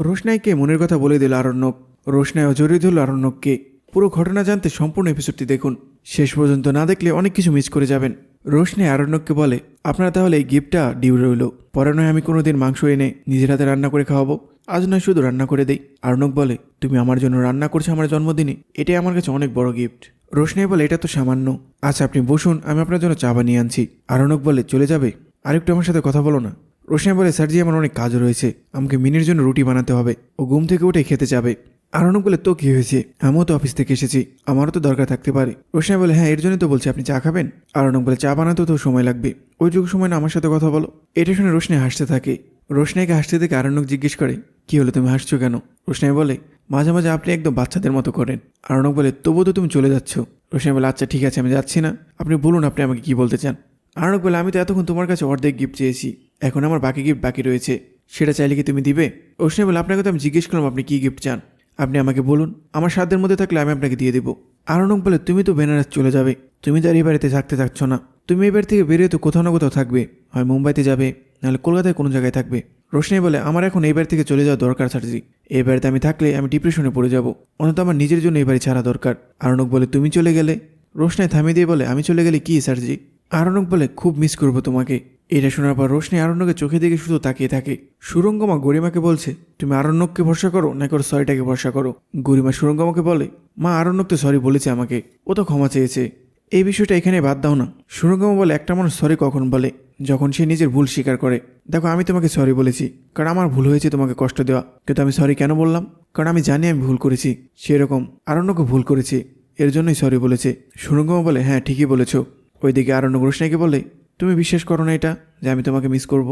রোশনাইকে মনের কথা বলে দিল আরণ্যক। রোশনাইও জড়িয়ে ধরল আরণ্যককে। পুরো ঘটনা জানতে সম্পূর্ণ এপিসোডটি দেখুন। শেষ পর্যন্ত না দেখলে অনেক কিছু মিস করে যাবেন। রোশনাই আরণ্যককে বলে, আপনারা তাহলে এই গিফটটা ডিউ রইল। পরে নয় আমি কোনোদিন মাংস এনে নিজের হাতে রান্না করে খাওয়াবো। আজ নয় শুধু রান্না করে দেই। আরণক বলে, তুমি আমার জন্য রান্না করছ আমার জন্মদিনে? এটাই আমার কাছে অনেক বড় গিফট রোশনাই বলে, এটা তো সামান্য। আচ্ছা আপনি বসুন, আমি আপনার জন্য চা বানিয়ে আনছি। আরণক বলে, চলে যাবে? আরেকটু আমার সাথে কথা বলো না। রোশনাই বলে স্যারজি আমার অনেক কাজ রয়েছে। আমাকে মিনির জন্য রুটি বানাতে হবে। ও ঘুম থেকে উঠে খেতে যাবে। আরণক বলে, তো কি হয়েছে? আমিও তো অফিস থেকে এসেছি। আমারও তো দরকার থাকতে পারে। রোশনাই বলে হ্যাঁ এর জন্য তো বলছি, আপনি চা খাবেন? আরণক বলে, চা বানাতেও তো সময় লাগবে। ওইটুকু সময় না, আমার সাথে কথা বলো। এটা শুনে রোশনাই হাসতে থাকে। রোশনাইকে হাসতে দেখে আরণ্যক জিজ্ঞেস করে, কি হলো, তুমি হাসছো কেন? রোশনাই বলে, মাঝে মাঝে আপনি একদম বাচ্চাদের মতো করেন। আরণক বলে, তবুও তো তুমি চলে যাচ্ছ। রোশনাই বলে আচ্ছা ঠিক আছে, আমি যাচ্ছি না। আপনি বলুন, আপনি আমাকে কি বলতে চান? আরণক বলে আমি তো এতক্ষণ তোমার কাছে অর্ধেক গিফট চেয়েছি। এখন আমার বাকি গিফট বাকি রয়েছে। সেটা চাইলে কি তুমি দিবে? রোশনাই বলে আপনাকে তো আমি জিজ্ঞেস করলাম, আপনি কী গিফট চান? আপনি আমাকে বলুন। আমার সাধ্যের মধ্যে থাকলে আমি আপনাকে দিয়ে দেবো। আরণক বলে তুমি তো বেনারস চলে যাবে। তুমি তো আর এই বাড়িতে থাকতে চাচ্ছ না। তুমি এই বাড়ি থেকে বেরিয়ে তো কোথাও না কোথাও থাকবে। হয় মুম্বাইতে যাবে, নাহলে কলকাতায় কোনো জায়গায় থাকবে। রোশনি বলে আমার এখন এই বাড়ি থেকে চলে যাওয়া দরকার, স্যারজি। এই বাড়িতে আমি থাকলে আমি ডিপ্রেশনে পড়ে যাব। অন্তত আমার নিজের জন্য এই বাড়ি ছাড়া দরকার। আরণক বলে তুমি চলে গেলে? রোশনাই থামিয়ে দিয়ে বলে আমি চলে গেলে কি, স্যারজি? আরণক বলে, খুব মিস করব তোমাকে। এটা শোনার পর রোশনি আরণ্যকে চোখে দিকে শুধু তাকিয়ে থাকে। সুরঙ্গমা গরিমাকে বলছে, তুমি আরণ্যককে ভরসা করো নাকি ওর সরিটাকে ভরসা করো? গরিমা সুরঙ্গমাকে বলে, মা আরণ্যক তো সরি বলেছে আমাকে, ও তো ক্ষমা চেয়েছে। এই বিষয়টা এখানে বাদ দাও না। সুরঙ্গমা বলে, একটা মানুষ সরি কখন বলে? যখন সে নিজের ভুল স্বীকার করে। দেখো, আমি তোমাকে সরি বলেছি, কারণ আমার ভুল হয়েছে তোমাকে কষ্ট দেওয়া। কিন্তু আমি সরি কেন বললাম? কারণ আমি জানি আমি ভুল করেছি, সেরকম আরণ্যকে ভুল করেছি, এর জন্যই সরি বলেছে। সুরঙ্গমা বলে হ্যাঁ ঠিকই বলেছ। ওইদিকে আরণ্যক রোশনাইকে বলে, তুমি বিশ্বাস করো না এটা যে আমি তোমাকে মিস করব?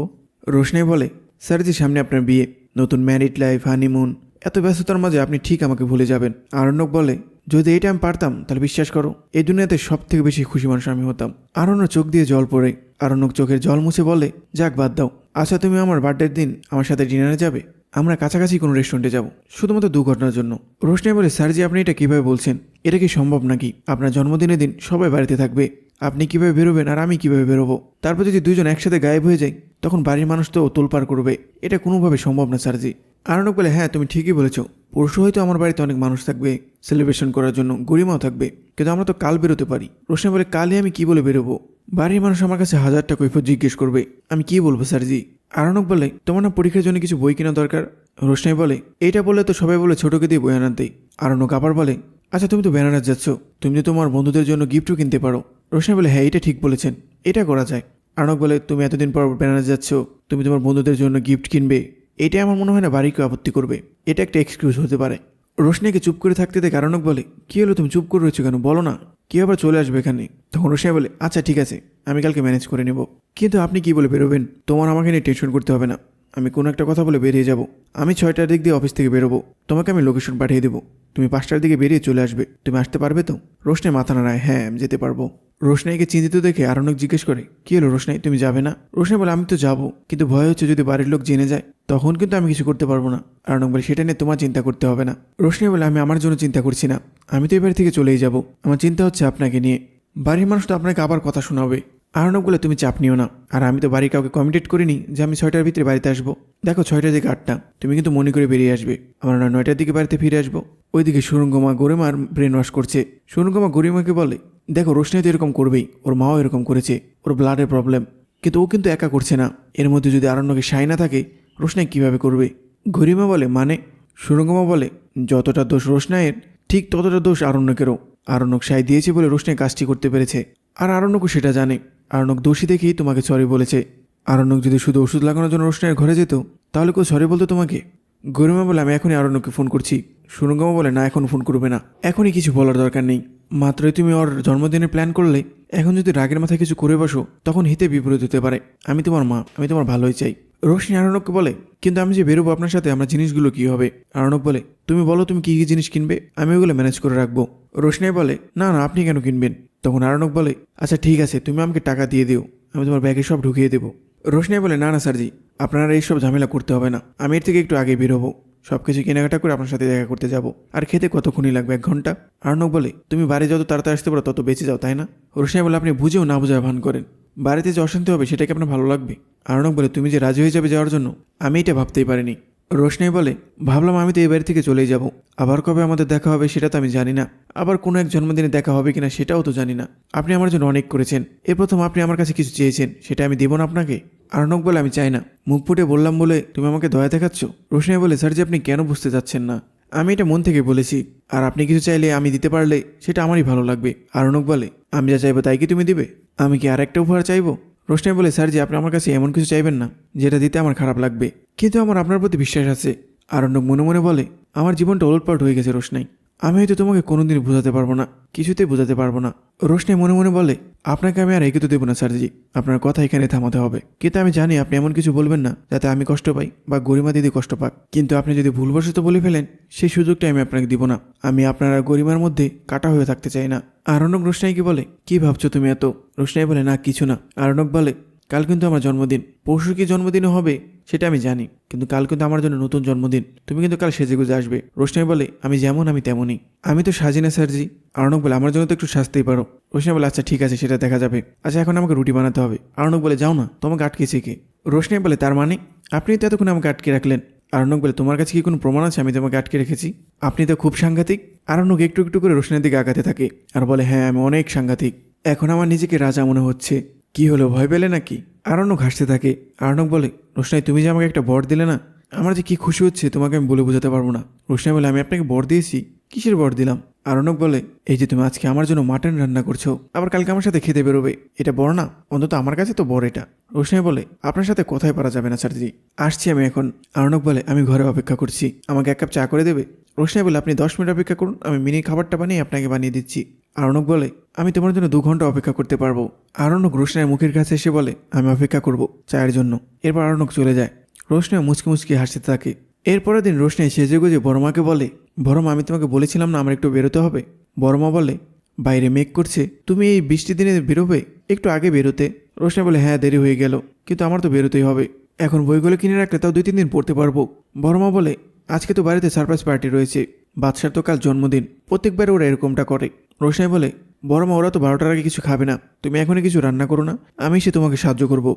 রোশনাই বলে স্যার যে সামনে আপনার বিয়ে, নতুন ম্যারিড লাইফ হানিমুন এত ব্যস্ততার মাঝে আপনি ঠিক আমাকে ভুলে যাবেন। আরণ্যক বলে, যদি এটা আমি পারতাম, তাহলে বিশ্বাস করো, এই দুনিয়াতে সব থেকে বেশি খুশি মানুষ আমি হতাম। আরণ্য চোখ দিয়ে জল পড়ে। আরণ্যক চোখের জল মুছে বলে, যাক, বাদ দাও। আচ্ছা তুমি আমার বার্থডের দিন আমার সাথে ডিনারে যাবে? আমরা কাছাকাছি কোনো রেস্টুরেন্টে যাব, শুধুমাত্র দু ঘটনার জন্য। রোশনাই বলে স্যার জি আপনি এটা কীভাবে বলছেন? এটা কি সম্ভব নাকি? আপনার জন্মদিনের দিন সবাই বাড়িতে থাকবে। আপনি কীভাবে বেরোবেন আর আমি কীভাবে বেরোবো? তারপর যদি দুজন একসাথে গায়েব হয়ে যাই, তখন বাড়ির মানুষ তো তোলপাড় করবে। এটা কোনোভাবে সম্ভব না, স্যারজি। আরণক বলে হ্যাঁ তুমি ঠিকই বলেছ। পরশু হয়তো আমার বাড়িতে অনেক মানুষ থাকবে সেলিব্রেশন করার জন্য। গরিমাও থাকবে। কিন্তু আমরা তো কাল বেরোতে পারি। রোশনা বলে, কালই আমি কি বলে বেরোবো? বাড়ির মানুষ আমার কাছে হাজারটা কৈফত জিজ্ঞেস করবে। আমি কি বলব, স্যারজি? আরণক বলে, তোমার না পরীক্ষার জন্য কিছু বই কেনা দরকার? রোশনাই বলে, এইটা বললে তো সবাই বলে ছোটকে দিয়ে বই আনাতেই আরণক আবার বলে আচ্ছা তুমি তো বেনারস যাচ্ছ। তুমি তো তোমার বন্ধুদের জন্য গিফটও কিনতে পারো। রোশনাই বলে হ্যাঁ এটা ঠিক বলেছেন। এটা করা যায়। আরণক বলে, তুমি এতদিন পর বেনারস যাচ্ছ। তুমি তোমার বন্ধুদের জন্য গিফট কিনবে। এটা আমার মনে হয় না বাড়ি কেউ আপত্তি করবে। এটা একটা এক্সকিউজ হতে পারে। রোশনাইকে চুপ করে থাকতে দেখে আরণক বলে, কী হলো? তুমি চুপ করে রয়েছো কেন? বলো না। কে আবার চলে আসবে এখানে? তখন রোশনাই বলে আচ্ছা ঠিক আছে। আমি কালকে ম্যানেজ করে নেব। কিন্তু আপনি কি বলে বেরোবেন? তোমার আমাকে নিয়ে টেনশন করতে হবে না। আমি কোনো একটা কথা বলে বেরিয়ে যাব। আমি ছয়টার দিক দিয়ে অফিস থেকে বেরোবো। তোমাকে আমি লোকেশন পাঠিয়ে দেবো। তুমি পাঁচটার দিকে বেরিয়ে চলে আসবে। তুমি আসতে পারবে তো? রোশনাই মাথা নাড়ায় হ্যাঁ আমি যেতে পারব। রোশনাইকে চিন্তিত দেখে আরণক জিজ্ঞেস করে, কি হলো রোশনাই, তুমি যাবে না? রোশনাই বলে, আমি তো যাব, কিন্তু ভয় হচ্ছে যদি বাড়ির লোক জেনে যায়। তখন কিন্তু আমি কিছু করতে পারব না। আরণক বলে, সেটা নিয়ে তোমার চিন্তা করতে হবে না। রোশনাই বলে, আমি আমার জন্য চিন্তা করছি না। আমি তো এবার থেকে চলেই যাব। আমার চিন্তা হচ্ছে আপনাকে নিয়ে। বাড়ির মানুষ তো আপনাকে আবার কথা শোনাবে। আরণব বলে তুমি চাপ নিও না। আর আমি তো বাড়ি কাউকে কমিটেড করিনি যে আমি ছয়টার ভিতরে বাড়িতে আসব। দেখো ছয়টার দিকে আটটা। তুমি কিন্তু মনে করে বেরিয়ে আসবে। আমরা না নয়টার দিকে বাড়িতে ফিরে আসব। ওইদিকে সুরঙ্গমা গরিমার ব্রেন ওয়াশ করছে। সুরঙ্গমা গরিমাকে বলে, দেখো রোশনাই তো এরকম করবেই। ওর মাও এরকম করেছে। ওর ব্লাডের প্রবলেম কিন্তু ও কিন্তু একা করছে না। এর মধ্যে যদি আরণ্যকে সাই না থাকে, রোশনাই কীভাবে করবে? গরিমা বলে মানে? সুরঙ্গমা বলে, যতটা দোষ রোশনাইয়ের ঠিক ততটা দোষ আরণ্যকেরও। আরণ্যক সাই দিয়েছে বলে রোশনাই কাজটি করতে পেরেছে। আর আরণ্যকও সেটা জানে। আরণ্যক দোষী দেখেই তোমাকে সরি বলেছে। আরণ্যক যদি শুধু ওষুধ লাগানোর জন্য রোশনাইয়ের ঘরে যেত, তাহলে কেউ সরি বলতো তোমাকে? গরিমা বলে, আমি এখনই আরণ্যকে ফোন করছি। সুরঙ্গমা বলে, না, এখন ফোন করবে না। এখনই কিছু বলার দরকার নেই। মাত্রই তুমি ওর জন্মদিনের প্ল্যান করলে। এখন যদি রাগের মাথায় কিছু করে বসো, তখন হিতে বিপরীত হতে পারে। আমি তোমার মা, আমি তোমার ভালোই চাই। রোশনি আরণককে বলে, কিন্তু আমি যে বেরোবো আপনার সাথে, আমার জিনিসগুলো কি হবে? আরণক বলে, তুমি বলো, তুমি কি কী জিনিস কিনবে? আমি ওগুলো ম্যানেজ করে রাখব। রোশনাই বলে, না না, আপনি কেন কিনবেন? তখন আরণক বলে আচ্ছা ঠিক আছে, তুমি আমাকে টাকা দিয়ে দিও, আমি তোমার ব্যাগে সব ঢুকিয়ে দেবো। রোশনাই বলে, না না, স্যারজি, আপনারা এইসব ঝামেলা করতে হবে না, আমি এর থেকে একটু আগে বেরোবো সব কিছু কেনাকাটা করে আপনার সাথে দেখা করতে যাব। আর খেতে কতক্ষণই লাগবে, এক ঘণ্টা? আর্নক বলে, তুমি বাড়ি যত তাড়াতাড়ি আসতে পারো, তত বেঁচে যাও, তাই না? রোশনাই বলে, আপনি বুঝেও না বোঝায় ভান করেন। বাড়িতে যে অশান্তি হবে সেটাকে আপনার ভালো লাগবে। আর্নক বলে, তুমি যে রাজি হয়ে যাবে যাওয়ার জন্য, আমি এটা ভাবতেই পারিনি। রোশনাই বলে, ভাবলাম আমি তো এই বাড়ি থেকে চলেই যাব। আবার কবে আমাদের দেখা হবে সেটা তো আমি জানি না। আবার কোনো এক জন্মদিনে দেখা হবে কিনা সেটাও তো জানি না। আপনি আমার জন্য অনেক করেছেন। এ প্রথম আপনি আমার কাছে কিছু চেয়েছেন, সেটা আমি দেবো না আপনাকে। আরণক বলে, আমি চাই না। মুখ ফুটে বললাম বলে, তুমি আমাকে দয়া দেখাচ্ছ? রোশনাই বলে, স্যার যে আপনি কেন বুঝতে চাচ্ছেন না? আমি এটা মন থেকে বলেছি, আর আপনি কিছু চাইলে আমি দিতে পারলে সেটা আমারই ভালো লাগবে। আরণক বলে, আমি যা চাইব তাই কি তুমি দিবে? আমি কি আর একটা উপহার চাইব? রোশনাই বলে, স্যার যে আপনি আমার কাছে এমন কিছু চাইবেন না। যেটা দিতে আমার খারাপ লাগবে। কিন্তু আমার আপনার প্রতি বিশ্বাস আছে। আরণ্যক মনে মনে বলে, আমার জীবনটা ওলটপালট হয়ে গেছে রোশনাই। আমি হয়তো তোমাকে কোনোদিন বোঝাতে পারব না, কিছুতেই বোঝাতে পারব না। রোশনাই মনে মনে বলে, আপনাকে আমি আর এগিয়ে দেবো না, স্যারজি। আপনার কথা এখানে থামাতে হবে। কিন্তু আমি জানি আপনি এমন কিছু বলবেন না, যাতে আমি কষ্ট পাই বা গরিমা দিদি কষ্ট পাক। কিন্তু আপনি যদি ভুলবশত বলে ফেলেন, সেই সুযোগটা আমি আপনাকে দিব না। আমি আপনার আর গরিমার মধ্যে কাটা হয়ে থাকতে চাই না। আরণক রোশনাইকে বলে, কি ভাবছ তুমি এত? রোশনাই বলে, না, কিছু না। আরণক বলে, কাল কিন্তু আমার জন্মদিন। পরশু কি জন্মদিনও হবে সেটা আমি জানি, কিন্তু কাল কিন্তু আমার জন্য নতুন জন্মদিন। তুমি কিন্তু কাল সেজে গুজে আসবে। রোশনাই বলে, আমি যেমন, আমি তেমনই। আমি তো সাজি না স্যারজি। আরণক বলে, আমার জন্য তো একটু সাজতেই পারো। রোশনাই বলে আচ্ছা ঠিক আছে, সেটা দেখা যাবে। আচ্ছা এখন আমাকে রুটি বানাতে হবে। আরণক বলে, যাও না, তোমাকে আটকেছে কে? রোশনাই বলে, তার মানে? আপনি তো এতক্ষণ আমাকে আটকে রাখলেন। আরণক বলে, তোমার কাছে কি কোনো প্রমাণ আছে আমি তোমাকে আটকে রেখেছি? আপনি তো খুব সাংঘাতিক। আরণক একটু একটু করে রোশনের দিকে আগাতে থাকে আর বলে হ্যাঁ আমি অনেক সাংঘাতিক। এখন আমার নিজেকে রাজা মনে হচ্ছে। কি হলো, ভয় পেলে নাকি? আরণক হাসতে থাকে। আরণক বলে, রোশনাই, তুমি যে আমাকে একটা বর দিলে না, আমার যে কি খুশি হচ্ছে তোমাকে আমি বলে বোঝাতে পারব না। রোশনাই বলে, আমি আপনাকে বর দিয়েছি। কিসের বর দিলাম? আরণক বলে, এই যে তুমি আজকে আমার জন্য মাটন রান্না করছ, আবার কালকে আমার সাথে খেতে বেরোবে। এটা বড় না, অন্তত আমার কাছে তো বড় এটা। রোশনাই বলে, আপনার সাথে কথাই পারা যাবে না, স্যারজি। আসছি আমি এখন। আরণক বলে, আমি ঘরে অপেক্ষা করছি। আমাকে এক কাপ চা করে দেবে? রোশনাই বলে, আপনি দশ মিনিট অপেক্ষা করুন, আমি মিনি খাবারটা বানিয়ে আপনাকে বানিয়ে দিচ্ছি। আরণক বলে, আমি তোমার জন্য দু ঘণ্টা অপেক্ষা করতে পারব। আরণক রোশনাইয়ের মুখের কাছে এসে বলে, আমি অপেক্ষা করব চায়ের জন্য। এরপর আরণক চলে যায়। রোশনাই মুচকি মুচকি হাসতে থাকে। এরপরের দিন রোশনাই সেজে গুজে বড়মাকে বলে, বড়মা, আমি তোমাকে বলেছিলাম না আমার একটু বেরোতে হবে? বড়মা বলে, বাইরে মেঘ করছে। তুমি এই বৃষ্টি দিনে বেরোবে? একটু আগে বেরোতে। রোশনাই বলে হ্যাঁ দেরি হয়ে গেল। কিন্তু আমার তো বেরোতেই হবে। এখন বইগুলো কিনে রাখলে তাও দুই, তিন দিন পড়তে পারব। বড়মা বলে, আজকে তো বাড়িতে সারপ্রাইজ পার্টি রয়েছে। বাদশার তো কাল জন্মদিন। প্রত্যেকবার ওরা এরকমটা করে। রোশনাই বলে, বড়মা, ওরা তো বারোটার আগে কিছু খাবে না। তুমি এখনই কিছু রান্না করো না। আমি সে তোমাকে সাহায্য করব।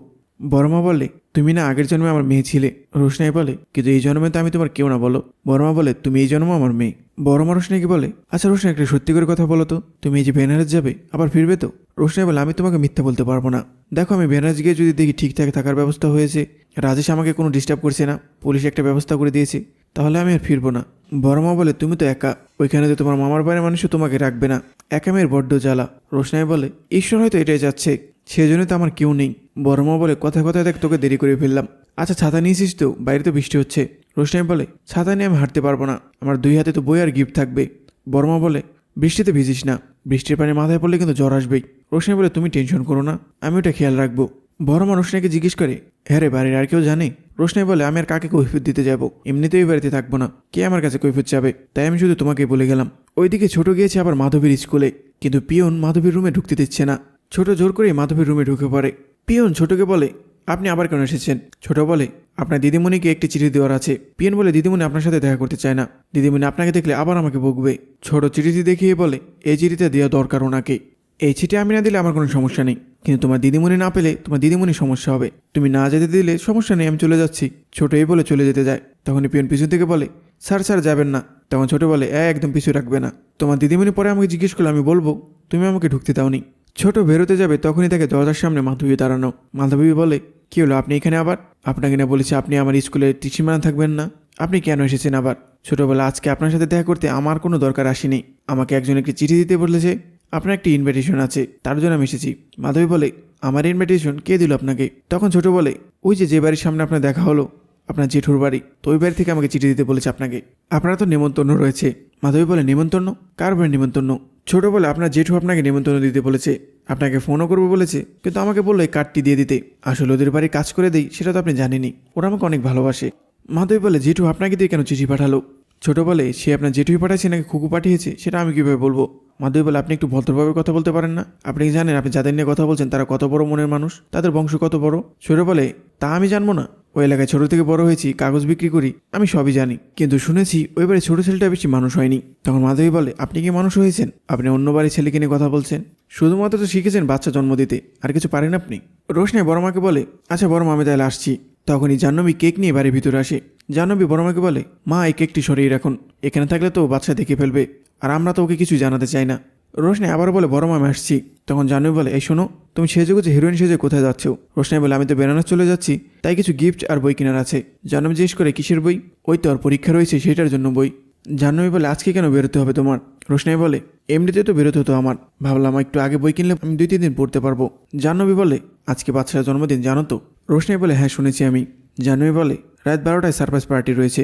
বড়মা বলে, তুমি না আগের জন্মে আমার মেয়ে ছিলে। রোশনাই বলে, কিন্তু এই জন্মে তো আমি তোমার কেউ না বলো। বড়মা বলে, তুমি এই জন্ম আমার মেয়ে। বড়মা রোশনাইকে বলে আচ্ছা রোশনাই একটা সত্যি করে কথা বলো তো। তুমি এই যে বেনারস যাবে, আবার ফিরবে তো? রোশনাই বলে, আমি তোমাকে মিথ্যা বলতে পারব না। দেখো, আমি বেনারস গিয়ে যদি দেখি ঠিকঠাক থাকার ব্যবস্থা হয়েছে, রাজেশ আমাকে কোনো ডিস্টার্ব করছে না। পুলিশ একটা ব্যবস্থা করে দিয়েছে। তাহলে আমি আর ফিরবো না। বড়মা বলে, তুমি তো একা। ওইখানে তো তোমার মামার বাড়ির মানুষও তোমাকে রাখবে না। একা মেয়ের বড্ড জ্বালা। রোশনাই বলে, ঈশ্বর হয়তো এটাই যাচ্ছে সেজন্য তো আমার কেউ নেই। বড়মা বলে কথা কথায় দেখ, তোকে দেরি করে ফেললাম। আচ্ছা ছাতা নিয়েছিস তো? বাইরে তো বৃষ্টি হচ্ছে। রোশনাই বলে, ছাতা নিয়ে আমি হাঁটতে পারব না। আমার দুই হাতে তো বই আর গিফট থাকবে। বড়মা বলে, বৃষ্টিতে ভিজিস না। বৃষ্টির পানি মাথায় পড়লে কিন্তু জ্বর আসবেই। রোশনাই বলে, তুমি টেনশন করো না। আমি ওটা খেয়াল রাখব। বড়মা রোশনাইকে জিজ্ঞেস করে হ্যাঁ রে বাড়ির আর কেউ জানে? রোশনাই বলে, আমি আর কাকে কৈফিয়ত দিতে যাব? এমনিতেই বাড়িতে থাকব না। কে আমার কাছে কৈফিয়ত চাবে? তাই আমি শুধু তোমাকে বলে গেলাম। ওইদিকে ছোট গিয়েছে আবার মাধবীর স্কুলে। কিন্তু পিয়ন মাধবীর রুমে ঢুকতে দিচ্ছে না। ছোট জোর করে মাধবীর রুমে ঢুকে পড়ে। পিয়ন ছোটকে বলে, আপনি আবার কেন এসেছেন? ছোট বলে, আপনার দিদিমণিকে একটি চিঠি দেওয়ার আছে। পিয়ন বলে, দিদিমণি আপনার সাথে দেখা করতে চায় না। দিদিমণি আপনাকে দেখলে আবার আমাকে বকবে। ছোট চিঠিটি দেখিয়ে বলে, এই চিঠিতে দেওয়া দরকার ওনাকে। এই চিঠি আমি না দিলে আমার কোনো সমস্যা নেই। কিন্তু তোমার দিদিমণি না পেলে তোমার দিদিমণি সমস্যা হবে। তুমি না যেতে দিলে সমস্যা নেই, আমি চলে যাচ্ছি। ছোট এই বলে চলে যেতে যায়। তখন পিয়ন পিছন থেকে বলে, স্যার স্যার, যাবেন না। তখন ছোট বলে, এ, একদম পিছু রাখবে না। তোমার দিদিমণি পরে আমাকে জিজ্ঞেস করলে আমি বলব, তুমি আমাকে ঢুকতে দাওনি। ছোট বেরোতে যাবে, তখনই তাকে দরজার সামনে মাধবী দাঁড়ানো। মাধবী বলে, কি হলো, আপনি এখানে আবার? আপনাকে না বলেছি, আপনি আমার স্কুলে টিচিমানা থাকবেন না। আপনি কেন এসেছেন আবার? ছোটবেলা আজকে আপনার সাথে দেখা করতে আমার কোনো দরকার আসেনি। আমাকে একজন একটি চিঠি দিতে বলেছে। আপনার একটি ইনভিটেশন আছে, তার জন্য আমি এসেছি। মাধবী বলে, আমার ইনভিটেশন কে দিল আপনাকে? তখন ছোট বলে, ওই যে যে বাড়ির সামনে আপনার দেখা হলো, আপনার জেঠুর বাড়ি, তো ওই বাড়ি থেকে আমাকে চিঠি দিতে বলেছে আপনাকে। আপনার তো নেমন্তন্ন রয়েছে। মাধবী বলে নেমন্তন্ন কার বাড়ি নেমন্তন্ন ছোট বলে, আপনার জেঠু আপনাকে নেমন্তন্ন দিতে বলেছে, আপনাকে ফোনও করব বলেছে, কিন্তু আমাকে বলল এই কার্ডটি দিয়ে দিতে। আসলে ওদের বাড়ি কাজ করে দেই, সেটা তো আপনি জানেনই, ওরা আমাকে অনেক ভালোবাসে। মাধবী বলে, জেঠু আপনাকে দিয়ে কেন চিঠি পাঠালো? ছোট বলে সে আপনার জেঠুই পাঠাচ্ছে নাকি খুকু পাঠিয়েছে, সেটা আমি কীভাবে বলব? মাধবী বলে আপনি একটু ভদ্রভাবে কথা বলতে পারেন না? আপনি কি জানেন, আপনি যাদের নিয়ে কথা বলছেন, তারা কত বড় মনের মানুষ? তাদের বংশ কত বড়? ছোট বলে তা আমি জানব না। ওই এলাকায় ছোট থেকে বড় হয়েছি, কাগজ বিক্রি করি, আমি সবই জানি। কিন্তু শুনেছি, ওই বাড়ি ছোট ছেলেটা বেশি মানুষ হয়নি। তখন মাধবী বলে, আপনি কি মানুষ হয়েছেন? আপনি অন্য বাড়ির ছেলেকে নিয়ে কথা বলছেন? শুধুমাত্র তো শিখেছেন বাচ্চা জন্ম দিতে, আর কিছু পারেন আপনি? রোশনাই বড়মাকে বলে আচ্ছা বড়মা, আমি তাহলে আসছি। তখনই জাহ্নবী কেক নিয়ে বাড়ির ভিতরে আসে। জাহ্নবী বড়মাকে বলে, মা, এই কেকটি সরিয়ে রাখুন। এখানে থাকলে তো বাচ্চা দেখে ফেলবে। আর আমরা তো ওকে কিছু জানাতে চাই না। রোশনি আবার বলে বড় মামা আসছি। তখন জাহ্নবী বলে, এই শোনো, তুমি সেজে গুজে, হিরোইন সেজে কোথায় যাচ্ছ? রোশনি বলে, আমি তো বেনারস চলে যাচ্ছি, তাই কিছু গিফট আর বই কেনার আছে। জাহ্নবী জিজ্ঞেস করে, কিসের বই? ওই তো, আর পরীক্ষা রয়েছে, সেটার জন্য বই। জাহ্নবী বলে, আজকে কেন বেরোতে হবে তোমার? রোশনাই বলে এমনিতে তো বেরোতে হতো আমার। ভাবলাম একটু আগে বই কিনলে আমি দুই তিন দিন পড়তে পারব। জাহ্নবী বলে, আজকে বাচ্চার জন্মদিন, জানো তো? রোশনাই বলে হ্যাঁ শুনেছি আমি। জাহ্নবী বলে, রাত বারোটায় সারপ্রাইজ পার্টি রয়েছে।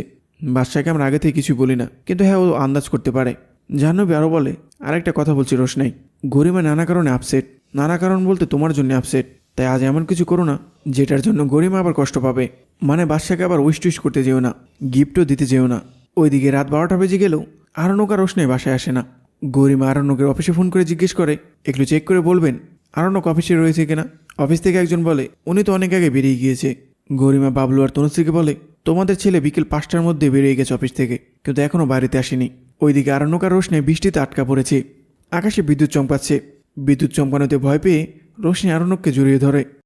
বাচ্চাকে আমরা আগে থেকে কিছু বলি না, কিন্তু হ্যাঁ ও আন্দাজ করতে পারে। জাহ্নবী আরও বলে, আরেকটা কথা বলছি রোশনাই, গরিমা নানা কারণে আপসেট নানা কারণ বলতে তোমার জন্য আপসেট তাই আজ এমন কিছু করো না, যেটার জন্য গরিমা আবার কষ্ট পাবে। মানে বাচ্চাকে আবার উইশ টুইশ করতে যেও না গিফটও দিতে যেও না। ওইদিকে রাত বারোটা বেজে গেলেও আরণ্যক আর রোশনাই বাসায় আসে না। গরিমা আরণ্যকের অফিসে ফোন করে জিজ্ঞেস করে, একটু চেক করে বলবেন? আরণ্যক অফিসে রয়েছে কিনা? অফিস থেকে একজন বলে, উনি তো অনেক আগে বেরিয়ে গিয়েছে। গরিমা বাবলু আর তনুশ্রীকে বলে, তোমাদের ছেলে বিকেল পাঁচটার মধ্যে বেরিয়ে গেছে অফিস থেকে, কিন্তু এখনও বাড়িতে আসেনি। ওইদিকে আরণ্যক আর রোশনে বৃষ্টিতে আটকা পড়েছে। আকাশে বিদ্যুৎ চমকাচ্ছে। বিদ্যুৎ চমকানোতে ভয় পেয়ে রোশনি আরণ্যককে জড়িয়ে ধরে।